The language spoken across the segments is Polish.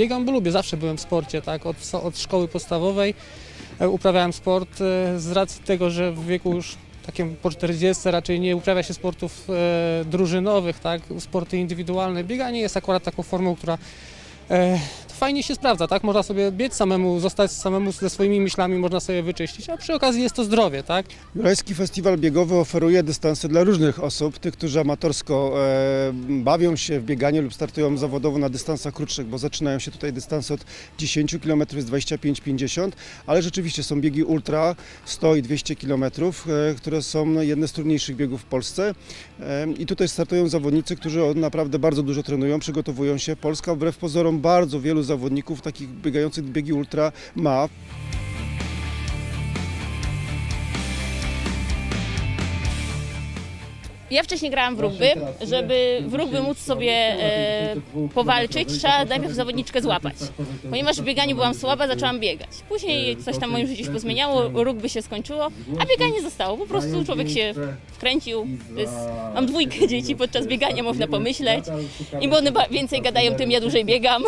biegam, bo lubię, zawsze byłem w sporcie, tak, od, od szkoły podstawowej e, uprawiałem sport e, z racji tego, że w wieku już takim po 40 raczej nie uprawia się sportów e, drużynowych, tak, sporty indywidualne. Bieganie jest akurat taką formą, która e, fajnie się sprawdza, tak, można sobie biec samemu, zostać samemu ze swoimi myślami, można sobie wyczyścić, a przy okazji jest to zdrowie, tak. Jurajski Festiwal Biegowy oferuje dystanse dla różnych osób, tych, którzy amatorsko e, bawią się w bieganie lub startują zawodowo na dystansach krótszych, bo zaczynają się tutaj dystanse od 10 km, jest 25-50, ale rzeczywiście są biegi ultra 100 i 200 km, e, które są jedne z trudniejszych biegów w Polsce e, i tutaj startują zawodnicy, którzy naprawdę bardzo dużo trenują, przygotowują się. Polska wbrew pozorom bardzo wielu zawodników takich biegających biegi ultra ma. Ja wcześniej grałam w rugby. Żeby w rugby móc sobie e, powalczyć, trzeba najpierw zawodniczkę złapać. Ponieważ w bieganiu byłam słaba, zaczęłam biegać. Później coś tam w moim życiu się pozmieniało, rugby się skończyło, a bieganie zostało. Po prostu człowiek się wkręcił. Jest, mam dwójkę dzieci, podczas biegania można pomyśleć. Im one więcej gadają, tym ja dłużej biegam.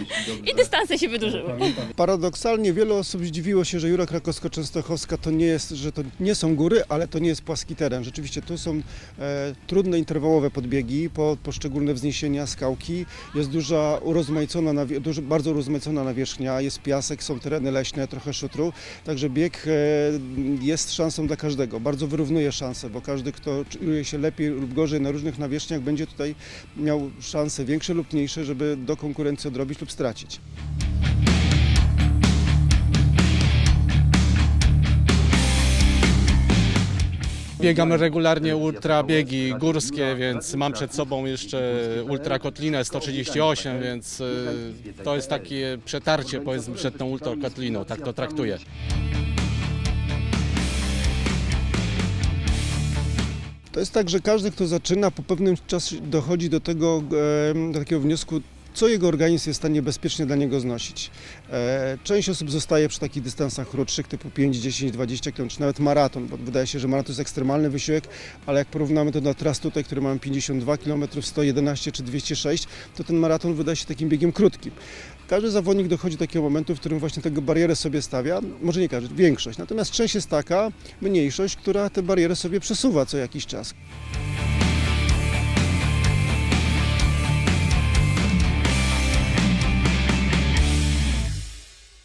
I dystanse się wydłużyły. Paradoksalnie wiele osób zdziwiło się, że Jura Krakowsko-Częstochowska to nie jest, że to nie są góry, ale to nie jest płaski teren. Rzeczywiście tu są e, trudne interwałowe podbiegi, po, poszczególne wzniesienia, skałki. Jest duża urozmaicona, bardzo urozmaicona nawierzchnia, jest piasek, są tereny leśne, trochę szutru. Także bieg e, jest szansą dla każdego. Bardzo wyrównuje szanse, bo każdy, kto czuje się lepiej lub gorzej na różnych nawierzchniach, będzie tutaj miał szanse większe lub mniejsze, żeby do konkurencji odrobić lub stracić. Biegam regularnie ultra biegi górskie, więc mam przed sobą jeszcze ultra kotlinę 138, więc y, to jest takie przetarcie powiedzmy przed tą ultra kotliną, tak to traktuję. To jest tak, że każdy, kto zaczyna, po pewnym czasie dochodzi do tego, e, do takiego wniosku, co jego organizm jest w stanie bezpiecznie dla niego znosić. E, Część osób zostaje przy takich dystansach krótszych, typu 5, 10, 20 km, nawet maraton, bo wydaje się, że maraton to jest ekstremalny wysiłek, ale jak porównamy to do tras tutaj, które mają 52 km, 111 czy 206, to ten maraton wydaje się takim biegiem krótkim. Każdy zawodnik dochodzi do takiego momentu, w którym właśnie tego barierę sobie stawia, może nie każdy, większość. Natomiast część jest taka, mniejszość, która te bariery sobie przesuwa co jakiś czas.